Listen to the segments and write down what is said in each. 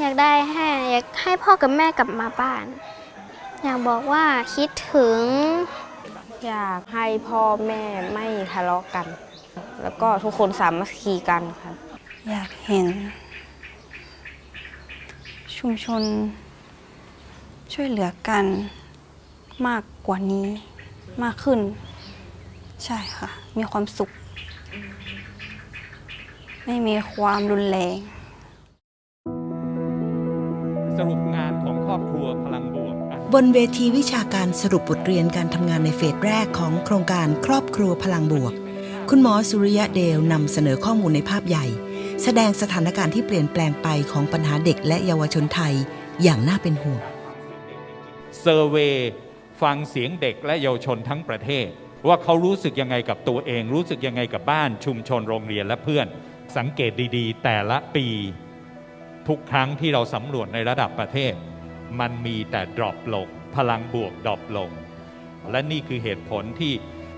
อยากได้ให้อยากให้พ่อกับแม่กลับมาบ้าน อยากบอกว่าคิดถึง อยากให้พ่อแม่ไม่ทะเลาะกัน แล้วก็ทุกคนสามัคคีกันครับ อยากเห็น ชุมชน ช่วยเหลือกันมากกว่านี้มากขึ้น ใช่ค่ะ มีความสุข ไม่มีความรุนแรง สรุปงานของครอบครัวพลังบวกอะบนเวทีวิชาการสรุปบทเรียนการทำงานในเฟสแรกของโครงการครอบครัวพลังบวก คุณหมอสุริยะเดลนำเสนอข้อมูลในภาพใหญ่ แสดงสถานการณ์ที่เปลี่ยนแปลงไปของปัญหาเด็กและเยาวชนไทยอย่างน่าเป็นห่วงเซอร์เวย์ฟังเสียงเด็กและเยาวชนทั้งประเทศ ว่าเขารู้สึกยังไงกับตัวเอง รู้สึกยังไงกับบ้านชุมชนโรงเรียนและเพื่อน สังเกตดีๆ แต่ละปี ทุกครั้งที่เราสำรวจในระดับประเทศ มันมีแต่ดรอปลง พลังบวกดรอปลง และนี่คือเหตุผลที่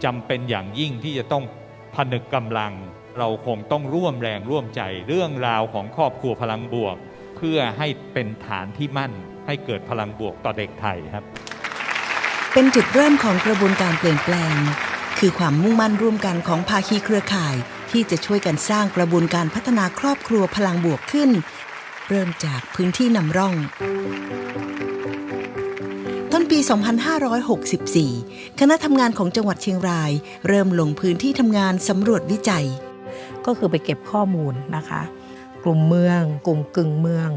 จำเป็นอย่างยิ่งที่จะต้องผนึกกำลัง เราคงต้องร่วมแรงร่วมใจเรื่องราวของครอบครัวพลังบวก เพื่อให้เป็นฐานที่มั่น ให้เกิดพลังบวกต่อเด็กไทยครับ เป็นจุดเริ่มของกระบวนการเปลี่ยนแปลง คือความมุ่งมั่นร่วมกันของภาคีเครือข่าย ที่จะช่วยกันสร้างกระบวนการพัฒนาครอบครัวพลังบวกขึ้น เริ่มจากพื้นที่นำร่อง ต้นปี 2564 คณะทำงานของจังหวัดเชียงราย เริ่มลงพื้นที่ทำงานสำรวจวิจัย ก็คือไปเก็บข้อมูลนะคะ กลุ่มเมือง กลุ่มกึ่งเมือง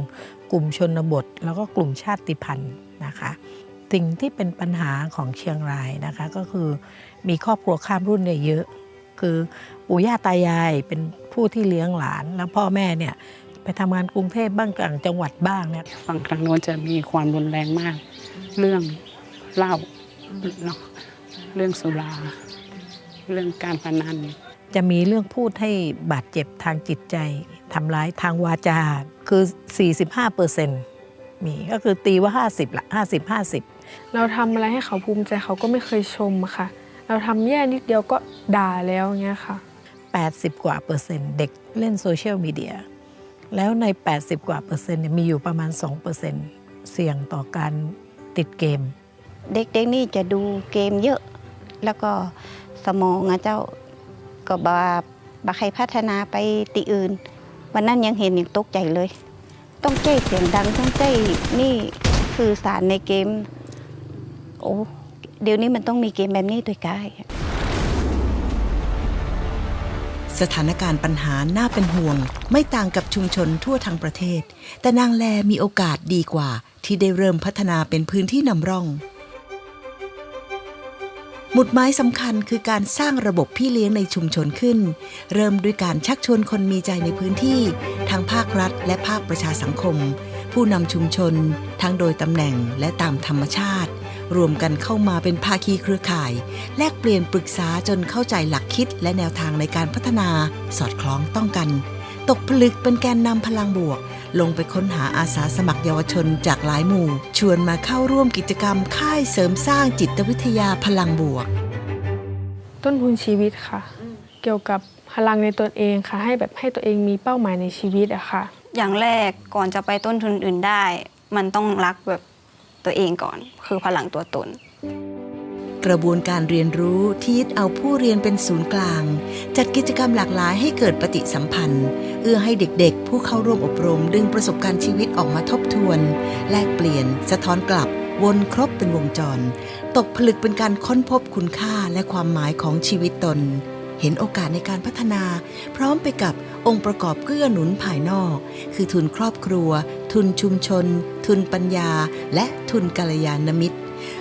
กลุ่มชนบท แล้วก็กลุ่มชาติพันธุ์นะคะสิ่งที่เป็นปัญหาของเชียงรายนะคะก็คือมีครอบครัวข้ามรุ่นเนี่ยเยอะ คือปู่ย่าตายายเป็นผู้ที่เลี้ยงหลาน แล้วพ่อแม่เนี่ย ไปทำงานกรุงเทพบ้างต่างจังหวัดบ้างเนี่ยฝั่งทางโน้นจะมีความรุนแรงมาก เรื่องเหล้าเนาะเรื่องสุรา เรื่องการพนันจะมีเรื่องพูดให้บาดเจ็บทางจิตใจทำร้ายทางวาจาคือ 45เปอร์เซ็นต์มีก็คือตีว่า 50ละ50 50 เราทำอะไรให้เขาภูมิใจเขาก็ไม่เคยชมอะค่ะ เราทำแย่นิดเดียวก็ด่าแล้วอย่างเงี้ยค่ะ 80 กว่าเปอร์เซ็นต์เด็กเล่นโซเชียลมีเดีย แล้วใน 80 กว่าเปอร์เซ็นต์มีอยู่ประมาณ 2 เปอร์เซ็นต์เสี่ยงต่อการติดเกม เด็กๆนี่จะดูเกมเยอะ แล้วก็สมองอะเจ้าก็บาบาใครพัฒนาไปติอื่น วันนั้นยังเห็นยังตกใจเลย ต้องใจเสียงดังต้องใจนี่สื่อสารในเกม โอ้เดี๋ยวนี้มันต้องมีเกมแบบนี้ด้วยกาย สถานการณ์ปัญหาน่าเป็นห่วง ไม่ต่างกับชุมชนทั่วทั้งประเทศ แต่นางแลมีโอกาสดีกว่า ที่ได้เริ่มพัฒนาเป็นพื้นที่นำร่อง หมุดหมายสำคัญคือการสร้างระบบพี่เลี้ยงในชุมชนขึ้น เริ่มด้วยการชักชวนคนมีใจในพื้นที่ ทั้งภาครัฐ และภาคประชาสังคม ผู้นำชุมชน ทั้งโดยตำแหน่งและตามธรรมชาติ รวมกันเข้ามาเป็นภาคีเครือข่าย แลกเปลี่ยนปรึกษาจนเข้าใจหลักคิดและแนวทางในการพัฒนา สอดคล้องต้องกัน ตกผลึกเป็นแกนนำพลังบวก ลงไปค้นหาอาสาสมัครเยาวชนจากหลายหมู่ ชวนมาเข้าร่วมกิจกรรมค่ายเสริมสร้างจิตวิทยาพลังบวก ต้นทุนชีวิตค่ะ เกี่ยวกับพลังในตนเองค่ะ ให้แบบให้ตัวเองมีเป้าหมายในชีวิตอะค่ะ อย่างแรกก่อนจะไปต้นทุนอื่นได้ มันต้องรักแบบ ตัวเองก่อน คือพลังตัวตน กระบวนการเรียนรู้ที่ยึดเอาผู้เรียนเป็นศูนย์กลาง จัดกิจกรรมหลากหลายให้เกิดปฏิสัมพันธ์ เอื้อให้เด็กๆ ผู้เข้าร่วมอบรม ดึงประสบการณ์ชีวิตออกมาทบทวน แลกเปลี่ยน สะท้อนกลับ วนครบเป็นวงจร ตกผลึกเป็นการค้นพบคุณค่าและความหมายของชีวิตตน เห็นโอกาสในการพัฒนา พร้อมไปกับ องค์ประกอบเกื้อหนุนภายนอก คือทุนครอบครัว ทุนชุมชน ทุนปัญญา และทุนกัลยาณมิตร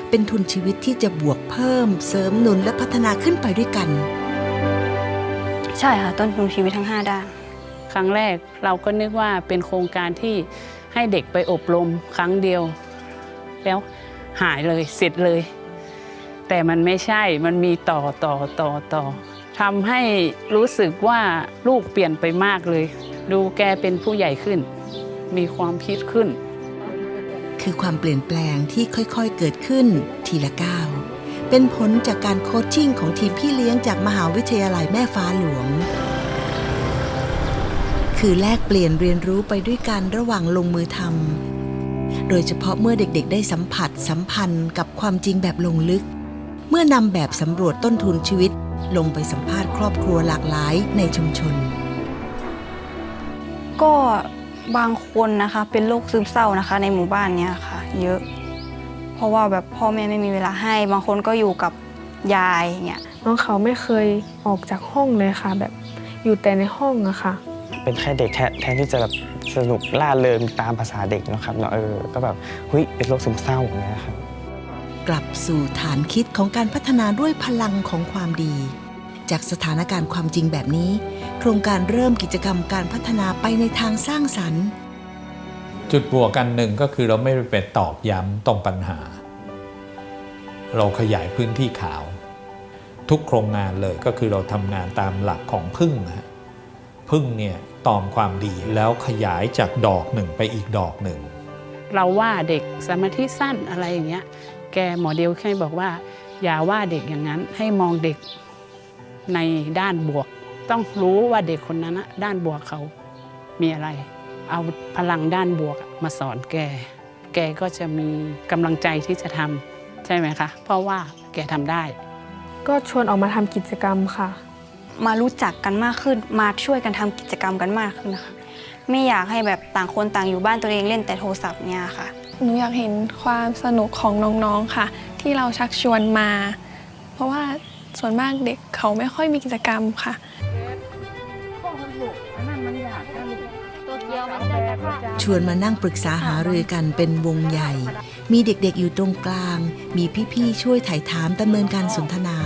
เป็นทุนชีวิตที่จะบวกเพิ่ม เสริมหนุนและพัฒนาขึ้นไปด้วยกัน ใช่ค่ะต้นทุนชีวิตทั้ง 5 ด้าน ครั้งแรกเราก็นึกว่าเป็นโครงการที่ให้เด็กไปอบรมครั้งเดียว แล้วหายเลยเสร็จเลย แต่มันไม่ใช่มันมีต่อต่อต่อต่อ ทำให้รู้สึกว่าลูกเปลี่ยนไปมากเลย ดูแกเป็นผู้ใหญ่ขึ้น มีความคิดขึ้น คือความเปลี่ยนแปลงที่ค่อยๆเกิดขึ้นทีละก้าวเป็นผลจากการโคชชิ่งของทีมพี่เลี้ยงจากมหาวิทยาลัยแม่ฟ้าหลวง คือแลกเปลี่ยนเรียนรู้ไปด้วยกันระหว่างลงมือทำโดยเฉพาะเมื่อเด็กๆ ได้สัมผัสสัมพันธ์กับความจริงแบบลงลึก เมื่อนำแบบสำรวจต้นทุนชีวิต ลงไปสัมภาษณ์ครอบครัวหลากหลายในชุมชน ก็บางคนนะคะเป็นโรคซึมเศร้านะคะ ในหมู่บ้านเนี้ยค่ะ เยอะ เพราะว่าแบบพ่อแม่ไม่มีเวลาให้ บางคนก็อยู่กับยายเนี่ยน้องเขาไม่เคยออกจากห้องเลยค่ะ แบบอยู่แต่ในห้องอะค่ะ เป็นแค่เด็กแทนแทนที่จะแบบสนุกล่าเริงตามภาษาเด็กเนอะครับเนาะเออก็แบบเฮ้ยเป็นโรคซึมเศร้าอย่างเงี้ยครับ กลับสู่ฐานคิดของการพัฒนาด้วยพลังของความดี จากสถานการณ์ความจริงแบบนี้ โครงการเริ่มกิจกรรมการพัฒนาไปในทางสร้างสรรค์ จุดบวกกันหนึ่งก็คือเราไม่ไปตอกย้ำตรงปัญหา เราขยายพื้นที่ขาว ทุกโครงงานเลยก็คือเราทำงานตามหลักของพึ่งนะฮะพึ่งเนี่ยตอมความดีแล้วขยายจากดอกหนึ่งไปอีกดอกหนึ่งเราว่าเด็กสมาธิสั้นอะไรอย่างเงี้ย แกหมอเดียวแค่บอกว่า อย่าว่าเด็กอย่างนั้นให้มองเด็กในด้านบวก ต้องรู้ว่าเด็กคนนั้นนะด้านบวกเขามีอะไร เอาพลังด้านบวกมาสอนแก แกก็จะมีกำลังใจที่จะทำใช่ไหมคะ เพราะว่าแกทำได้ ก็ชวนออกมาทำกิจกรรมค่ะ มารู้จักกันมากขึ้นมาช่วยกันทำกิจกรรมกันมากขึ้นนะคะไม่อยากให้แบบต่างคนต่างอยู่บ้านตัวเองเล่นแต่โทรศัพท์เนี่ยค่ะ หนูอยากเห็นความสนุกของน้องๆค่ะ ที่เราชักชวนมา เพราะว่าส่วนมากเด็กเขาไม่ค่อยมีกิจกรรมค่ะชวนมานั่งปรึกษาหารือกันเป็นวงใหญ่ มีเด็กๆอยู่ตรงกลาง มีพี่ๆช่วยถ่ายถามดำเนินการสนทนา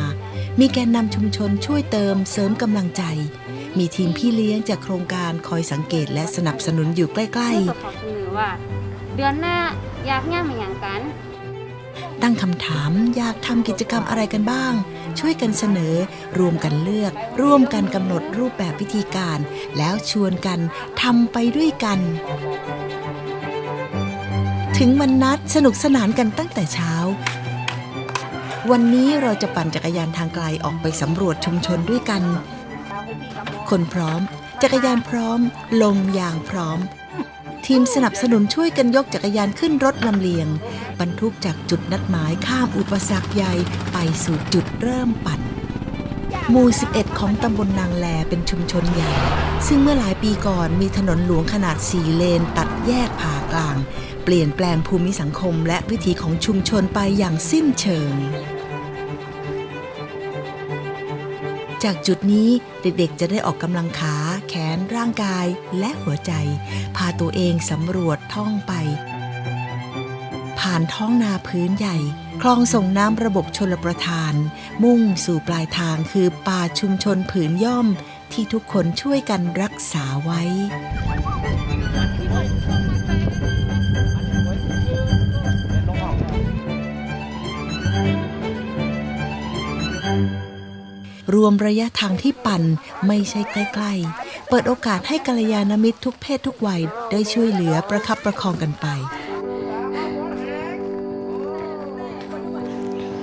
มีแกนนำชุมชนช่วยเติมเสริมกำลังใจ มีทีมพี่เลี้ยงจากโครงการคอยสังเกตและสนับสนุนอยู่ใกล้ก็ขอ เดือนหน้าอยากย่างมาอย่างกัน ตั้งคำถามอยากทำกิจกรรมอะไรกันบ้าง ช่วยกันเสนอ รวมกันเลือก ร่วมกันกำหนดรูปแบบวิธีการ แล้วชวนกันทำไปด้วยกัน ถึงวันนัดสนุกสนานกันตั้งแต่เช้า วันนี้เราจะปั่นจักรยานทางไกลออกไปสำรวจชุมชนด้วยกัน คนพร้อม จักรยานพร้อม ลงยางพร้อม ทีมสนับสนุนช่วยกันยกจักรยานขึ้นรถลำเลียง บรรทุกจากจุดนัดหมายข้ามอุปสรรคใหญ่ไปสู่จุดเริ่มปั่นหมู่ 11 ของตำบลนางแลเป็นชุมชนใหญ่ ซึ่งเมื่อหลายปีก่อนมีถนนหลวงขนาด 4 เลน ตัดแยกผ่ากลาง เปลี่ยนแปลงภูมิสังคมและวิถีของชุมชนไปอย่างสิ้นเชิง จากจุดนี้เด็กๆจะได้ออกกำลังขา แขนร่างกายและหัวใจ พาตัวเองสำรวจท่องไป ผ่านท้องนาพื้นใหญ่ คลองส่งน้ำระบบชลประทาน มุ่งสู่ปลายทางคือป่าชุมชนผืนย่อมที่ทุกคนช่วยกันรักษาไว้ รวมระยะทางที่ปั่นไม่ใช่ใกล้ ๆ เปิดโอกาสให้กัลยาณมิตรทุกเพศทุกวัยได้ช่วยเหลือประคับประคองกันไป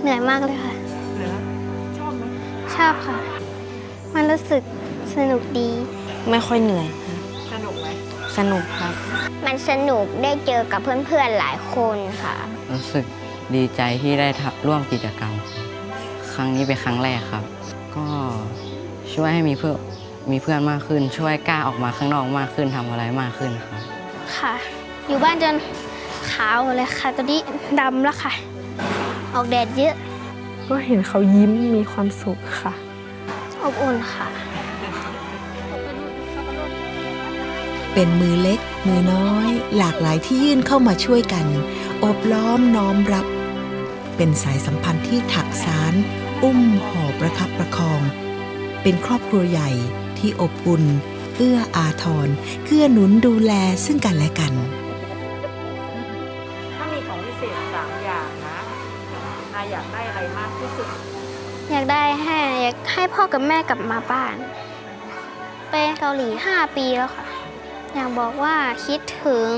เหนื่อยมากเลยค่ะชอบไหมชอบค่ะ มันรู้สึกสนุกดี ไม่ค่อยเหนื่อย สนุกไหมสนุกครับ มันสนุกได้เจอกับเพื่อนๆหลายคนค่ะ รู้สึกดีใจที่ได้ทำร่วมกิจกรรม ครั้งนี้เป็นครั้งแรกครับก็ ช่วยให้มีเพื่อนมีเพื่อนมากขึ้น ช่วยกล้าออกมาข้างนอกมากขึ้นทำอะไรมากขึ้นครับค่ะ อยู่บ้านจนขาวหมดเลยค่ะ ตอนนี้ดำแล้วค่ะ ออกแดดเยอะ ก็เห็นเขายิ้มมีความสุขค่ะ อบอุ่นค่ะ เป็นมือเล็ก มือน้อย หลากหลายที่ยื่นเข้ามาช่วยกัน อบล้อมน้อมรับ เป็นสายสัมพันธ์ที่ถักสาร อุ้มห่อประคับประคอง เป็นครอบครัวใหญ่ที่อบอุ่นเอื้ออาทรเกื้อหนุนดูแลซึ่งกันและกัน ถ้ามีของพิเศษสามอย่างนะนาอยากได้อะไรมากที่สุด อยากได้ให้อยากให้พ่อกับแม่กลับมาบ้าน ไปเกาหลี 5 ปีแล้วค่ะ อยากบอกว่าคิดถึง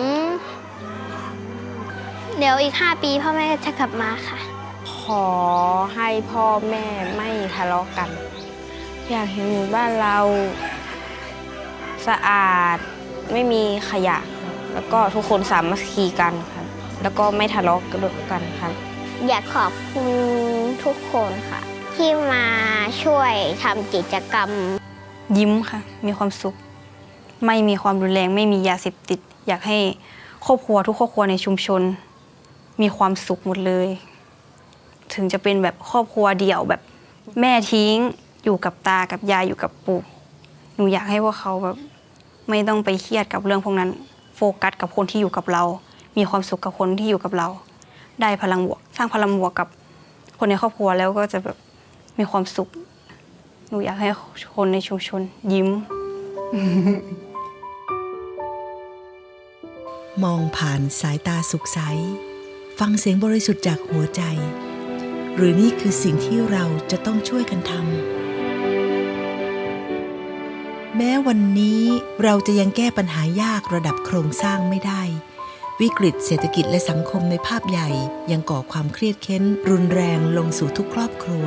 เดี๋ยวอีก 5 ปีพ่อแม่จะกลับมาค่ะ ขอให้พ่อแม่ไม่ทะเลาะกัน อยากเห็นหมู่บ้านเราสะอาดไม่มีขยะ แล้วก็ทุกคนสามัคคีกันครับแล้วก็ไม่ทะเลาะกันครับ อยากขอบคุณทุกคนค่ะ ที่มาช่วยทำกิจกรรม ยิ้มค่ะ มีความสุข ไม่มีความรุนแรงไม่มียาเสพติด อยากให้ครอบครัวทุกครอบครัวในชุมชน มีความสุขหมดเลย ถึงจะเป็นแบบครอบครัวเดี่ยวแบบแม่ทิ้ง อยู่กับตากับยายอยู่กับปู่หนูอยากให้พวกเขาแบบไม่ต้องไปเครียดกับเรื่องพวกนั้น โฟกัสกับคนที่อยู่กับเรา มีความสุขกับคนที่อยู่กับเรา ได้พลังบวก สร้างพลังบวกกับคนในครอบครัวแล้วก็จะแบบมีความสุข หนูอยากให้คนในชุมชนยิ้ม มองผ่านสายตาสุขใส ฟังเสียงบริสุทธิ์จากหัวใจ หรือนี่คือสิ่งที่เราจะต้องช่วยกันทำ แม้วันนี้เราจะยังแก้ปัญหายากระดับโครงสร้างไม่ได้ วิกฤตเศรษฐกิจและสังคมในภาพใหญ่ยังก่อความเครียดเค้น รุนแรงลงสู่ทุกครอบครัว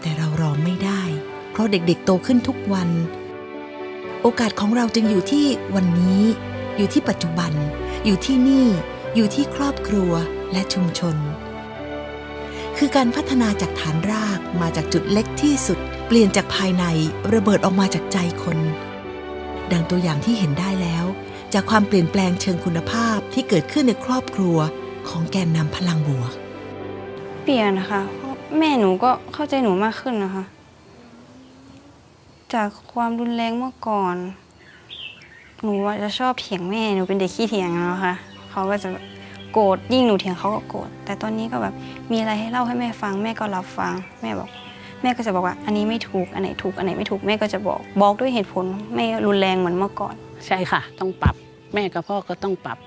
แต่เรารอไม่ได้ เพราะเด็กๆโตขึ้นทุกวัน โอกาสของเราจึงอยู่ที่วันนี้ อยู่ที่ปัจจุบัน อยู่ที่นี่ อยู่ที่ครอบครัวและชุมชน คือการพัฒนาจากฐานรากมาจากจุดเล็กที่สุด เปลี่ยนจากภายในระเบิดออกมาจากใจคน ดังตัวอย่างที่เห็นได้แล้ว จากความเปลี่ยนแปลงเชิงคุณภาพที่เกิดขึ้นในครอบครัวของแกนนำพลังบวก เปลี่ยนนะคะเพราะแม่หนูก็เข้าใจหนูมากขึ้นนะคะ จากความรุนแรงเมื่อก่อน หนูว่าจะชอบเถียงแม่หนูเป็นเด็กขี้เถียงนะคะเขาก็จะโกรธยิ่งหนูเถียงเขาก็โกรธแต่ตอนนี้ก็แบบมีอะไรให้เล่าให้แม่ฟังแม่ก็รับฟัง แม่บอก แม่ก็จะบอกว่าอันนี้ไม่ถูกอันไหนถูกอันไหนไม่ถูกแม่ก็จะบอกบอกด้วยเหตุผลไม่รุนแรงเหมือนเมื่อก่อน ใช่ค่ะ ต้องปรับแม่กับพ่อก็ต้องปรับ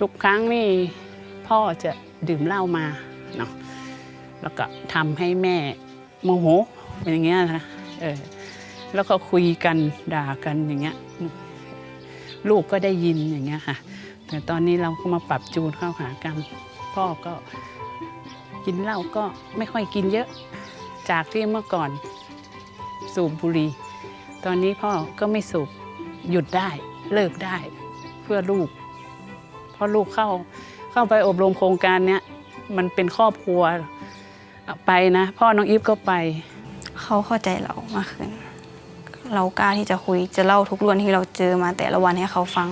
ทุกครั้งนี่พ่อจะดื่มเหล้ามาเนาะแล้วก็ทำให้แม่โมโหเป็นอย่างเงี้ยนะเออแล้วก็คุยกันด่ากันอย่างเงี้ยลูกก็ได้ยินอย่างเงี้ยค่ะ แต่ตอนนี้เราก็มาปรับจูนเข้าหากัน พ่อก็กินเหล้าก็ไม่ค่อยกินเยอะ จากที่เมื่อก่อนสูบบุหรี่ตอนนี้พ่อก็ไม่สูบหยุดได้เลิกได้เพื่อลูก เพราะลูกเข้าเข้าไปอบรมโครงการเนี้ยมันเป็นครอบครัวไปนะ พ่อน้องอีฟก็ไป เขาเข้าใจเรามากขึ้น เรากล้าที่จะคุยจะเล่าทุกเรื่องที่เราเจอมาแต่ละวันให้เขาฟัง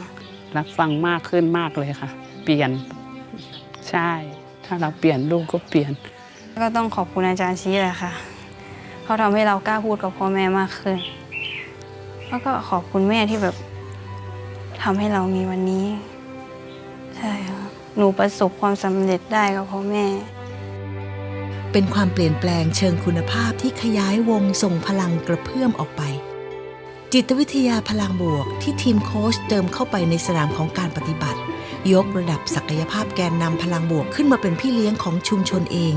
รับฟังมากขึ้นมากเลยค่ะ เปลี่ยนใช่ ถ้าเราเปลี่ยนลูกก็เปลี่ยน ก็ต้องขอบคุณอาจารย์ชี้แหละค่ะ เขาทำให้เรากล้าพูดกับพ่อแม่มากขึ้น แล้วก็ขอบคุณแม่ที่แบบทำให้เรามีวันนี้ ใช่ค่ะ หนูประสบความสำเร็จได้กับพ่อแม่ เป็นความเปลี่ยนแปลงเชิงคุณภาพที่ขยายวงส่งพลังกระเพื่อมออกไป จิตวิทยาพลังบวกที่ทีมโค้ชเติมเข้าไปในสนามของการปฏิบัติ ยกระดับศักยภาพแกนนำพลังบวกขึ้นมาเป็นพี่เลี้ยงของชุมชนเอง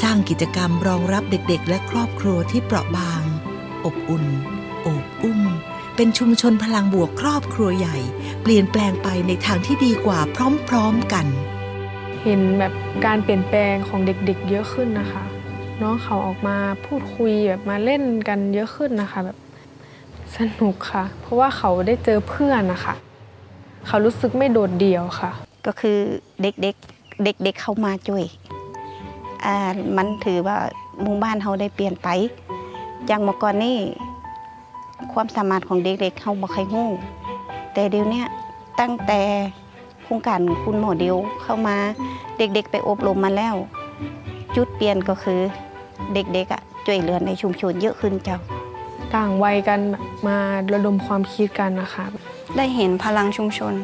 สร้างกิจกรรมรองรับเด็กๆ และครอบครัวที่เปราะบาง อบอุ่น โอบอุ้ม เป็นชุมชนพลังบวกครอบครัวใหญ่ เปลี่ยนแปลงไปในทางที่ดีกว่าพร้อมๆกัน เห็นแบบการเปลี่ยนแปลงของเด็กๆ เยอะขึ้นนะคะ น้องเขาออกมาพูดคุยแบบมาเล่นกันเยอะขึ้นนะคะแบบสนุกค่ะ เพราะว่าเขาได้เจอเพื่อนนะคะเขารู้สึกไม่โดดเดี่ยวค่ะ ก็คือเด็กๆเด็กๆเข้ามาช่วยอ่า มันถือว่าหมู่บ้านเขาได้เปลี่ยนไปอย่างเมื่อก่อนนี่ความสามารถของเด็กๆเขาบ่เคยหู้แต่เดี๋ยวเนี้ยตั้งแต่โครงการคุณหมอเดียวเข้ามาเด็กๆ ไปอบรมมาแล้ว จุดเปลี่ยนก็คือเด็กๆอะช่วยเหลือในชุมชนเยอะขึ้นเจ้าต่างวัยกันมาระดมความคิดกันนะคะ ได้เห็นพลังชุมชน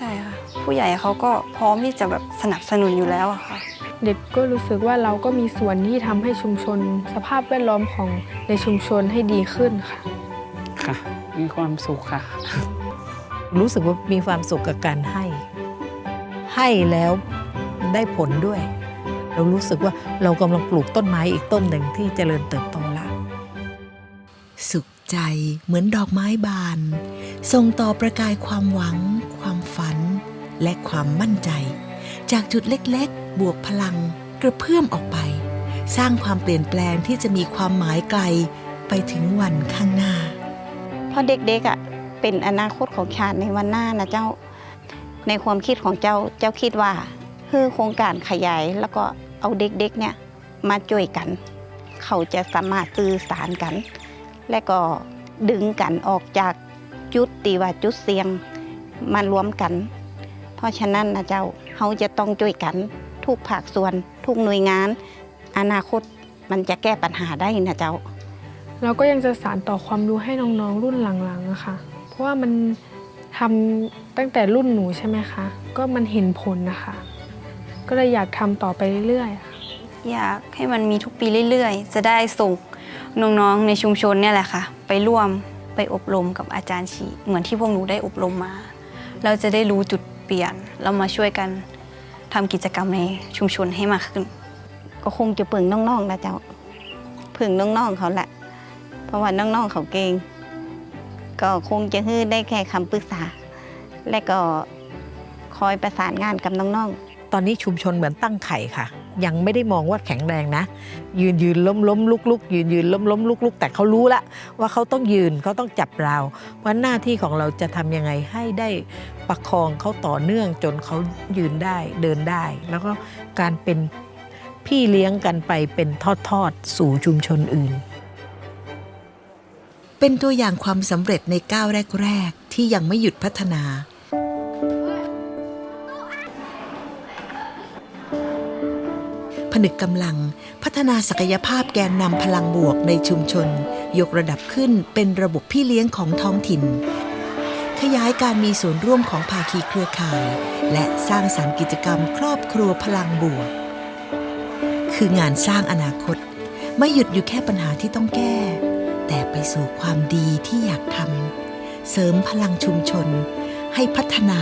ใช่ค่ะ ผู้ใหญ่เขาก็พร้อมที่จะแบบสนับสนุนอยู่แล้วอะค่ะ เด็กก็รู้สึกว่าเราก็มีส่วนที่ทำให้ชุมชน สภาพแวดล้อมของในชุมชนให้ดีขึ้นค่ะ ค่ะ มีความสุขค่ะ รู้สึกว่ามีความสุขกับการให้ ให้แล้วได้ผลด้วย เรารู้สึกว่าเรากำลังปลูกต้นไม้อีกต้นหนึ่งที่เจริญเติบโตแล้วสุขใจเหมือนดอกไม้บาน ส่งต่อประกายความหวังความฝัน และความมั่นใจ จากจุดเล็กๆ บวกพลัง กระเพื่อมออกไป สร้างความเปลี่ยนแปลงที่จะมีความหมายไกลไปถึงวันข้างหน้า เพราะเด็กๆอะเป็นอนาคตของชาติในวันหน้านะเจ้า ในความคิดของเจ้าเจ้าคิดว่าคือโครงการขยายแล้วก็เอาเด็กๆเนี่ยมาช่วยกัน เขาจะสามารถสื่อสารกัน และก็ดึงกันออกจากจุดตีว่าจุดเสี่ยงมารวมกัน เพราะฉะนั้นนะเจ้าเขาจะต้องช่วยกัน ทุกภาคส่วน ทุกหน่วยงาน อนาคตมันจะแก้ปัญหาได้นะเจ้า เราก็ยังจะสานต่อความรู้ให้น้องๆรุ่นหลังๆอะค่ะ เพราะว่ามันทำตั้งแต่รุ่นหนูใช่ไหมคะ ก็มันเห็นผลนะคะ ก็เลยอยากทำต่อไปเรื่อยๆค่ะ อยากให้มันมีทุกปีเรื่อยๆ จะได้ส่งน้องๆในชุมชนเนี่ยแหละค่ะ ไปร่วมไปอบรมกับอาจารย์ชีเหมือนที่พวกหนูได้อบรมมา เราจะได้รู้จุดเปลี่ยน เรามาช่วยกันทำกิจกรรมในชุมชนให้มากขึ้น ก็คงจะเพึ่งน้องๆนะเจ้าเพึ่งน้องๆเขาแหละ เพราะว่าน้องๆเขาเก่งก็คงจะฮื้อได้แค่คำปรึกษา และก็คอยประสานงานกับน้องๆ ตอนนี้ชุมชนเหมือนตั้งไข่ค่ะ ยังไม่ได้มองว่าแข็งแรงนะ ยืนยืนล้มล้มลุกลุกยืนยืนล้มล้มลุกลุกแต่เขารู้ละว่าเขาต้องยืนเขาต้องจับเราเพราหน้าที่ของเราจะทำยังไงให้ได้ประคองเขาต่อเนื่องจนเขายืนได้เดินได้ แล้วก็การเป็นพี่เลี้ยงกันไปเป็นทอดๆสู่ชุมชนอื่น เป็นตัวอย่างความสำเร็จในก้าวแรก ๆ ที่ยังไม่หยุดพัฒนา นึกกำลัง พัฒนาศักยภาพแกนนำพลังบวกในชุมชน ยกระดับขึ้นเป็นระบบพี่เลี้ยงของท้องถิ่น ขยายการมีส่วนร่วมของภาคีเครือข่าย และสร้างสรรค์กิจกรรม ครอบครัวพลังบวก คืองานสร้างอนาคต ไม่หยุดอยู่แค่ปัญหาที่ต้องแก้ แต่ไปสู่ความดีที่อยากทำเสริมพลังชุมชน ให้พัฒนา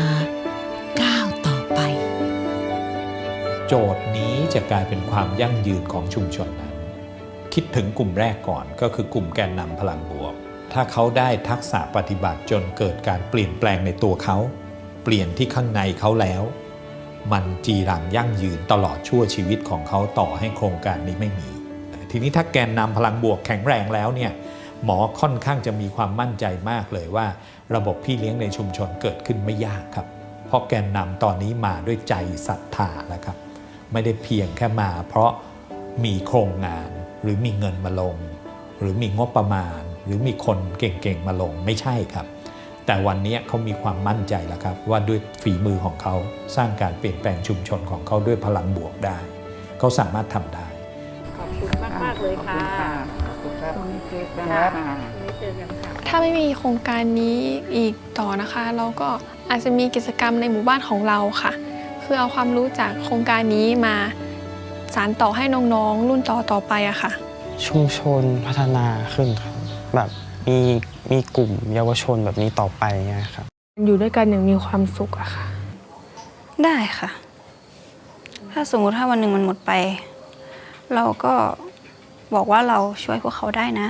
ก้าวต่อไป โจทย์นี้ จะกลายเป็นความยั่งยืนของชุมชนนั้น คิดถึงกลุ่มแรกก่อนก็คือกลุ่มแกนนำพลังบวก ถ้าเขาได้ทักษะปฏิบัติจนเกิดการเปลี่ยนแปลงในตัวเขา เปลี่ยนที่ข้างในเขาแล้ว มันจีรังยั่งยืนตลอดชั่วชีวิตของเขาต่อให้โครงการนี้ไม่มี ทีนี้ถ้าแกนนำพลังบวกแข็งแรงแล้วเนี่ยหมอค่อนข้างจะมีความมั่นใจมากเลยว่า ระบบพี่เลี้ยงในชุมชนเกิดขึ้นไม่ยากครับ เพราะแกนนำตอนนี้มาด้วยใจศรัทธาแล้วครับ ไม่ได้เพียงแค่มา เพราะมีโครงงานหรือมีเงินมาลง หรือมีงบประมาณ หรือมีคนเก่งๆมาลงไม่ใช่ครับ แต่วันนี้เขามีความมั่นใจแล้วครับ ว่าด้วยฝีมือของเขาสร้างการเปลี่ยนแปลงชุมชนของเขาด้วยพลังบวกได้ เขาสามารถทำได้ ขอบคุณมากมากๆเลยค่ะถ้าไม่มีโครงการนี้อีกต่อนะคะ เราก็อาจจะมีกิจกรรมในหมู่บ้านของเราค่ะ คือเอาความรู้จากโครงการนี้มาสานต่อให้น้องๆ รุ่นต่อต่อๆไปอะค่ะ ชุมชนพัฒนาขึ้นครับแบบมีมีกลุ่มเยาวชนแบบนี้ต่อไปเงี้ยครับอยู่ด้วยกันอย่างมีความสุขอะค่ะ ได้ค่ะ ถ้าสมมุติถ้าวันหนึ่งมันหมดไป เราก็บอกว่าเราช่วยพวกเขาได้นะ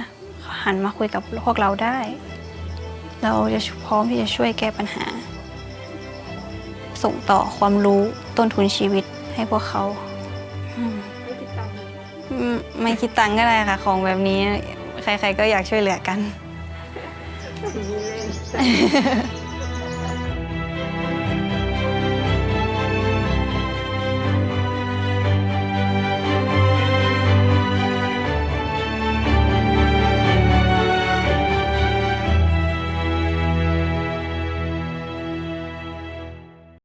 หันมาคุยกับพวกเราได้ เราจะพร้อมที่จะช่วยแก้ปัญหา ส่งต่อความรู้ต้นทุนชีวิตให้พวกเขา ไม่คิดตังค์ก็ได้ค่ะ ของแบบนี้ ใครๆก็อยากช่วยเหลือกัน